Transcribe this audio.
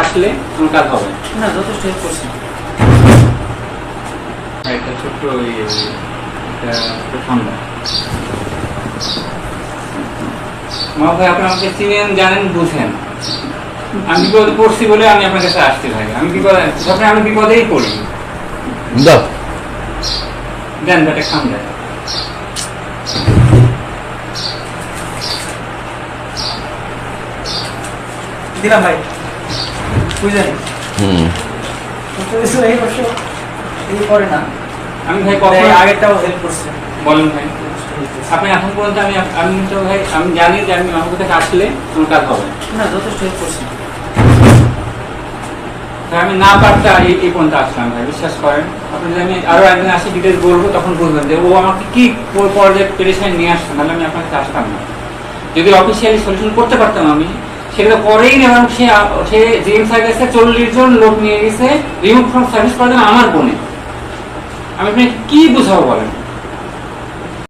আসলে আমার কাজ হবে না। যথেষ্ট হেল্প করছেন একটা ছোট্ট ওই একটা ঠান্ডা মা ভাই আপনি আমাকে চিনেন জানেন বুঝেন। আমি বিপদে পড়ছি বলে আমি আপনার কাছে আসছি ভাই আমি বিপদে আমি বিপদেই পড়ি। দাও। দেন ব্যাটা খান দেন দিলাম ভাই। বুঝলেন? হুম। এই বর্ষ এই করে না। আমি ভাই কখন কখন আগেরটাও হেল্প করছে। বলেন ভাই। আপনি এখন পর্যন্ত আমি আমি তো ভাই আমি জানি যে আমি আমার কাছে আসলে আমার কাজ হবে না। যথেষ্ট হেল্প করছেন আমি না পারতা এই এই পর্যন্ত আসলাম ভাই বিশ্বাস করেন। আপনি যদি আমি আরও একদিন আসি ডিটেলস বলব তখন বুঝবেন যে ও আমাকে কি পর্যায়ে পেরেশানি নিয়ে আসছে নাহলে আমি আপনার কাছে আসতাম না। যদি অফিসিয়ালি সলিউশন করতে পারতাম আমি সেটা পরেই এবং সে সে স্যার কাছে চল্লিশ জন লোক নিয়ে গেছে, রিমোট ফ্রম সার্ভিস করার আমার বোনে। আমি আপনাকে কি বুঝাবো বলেন?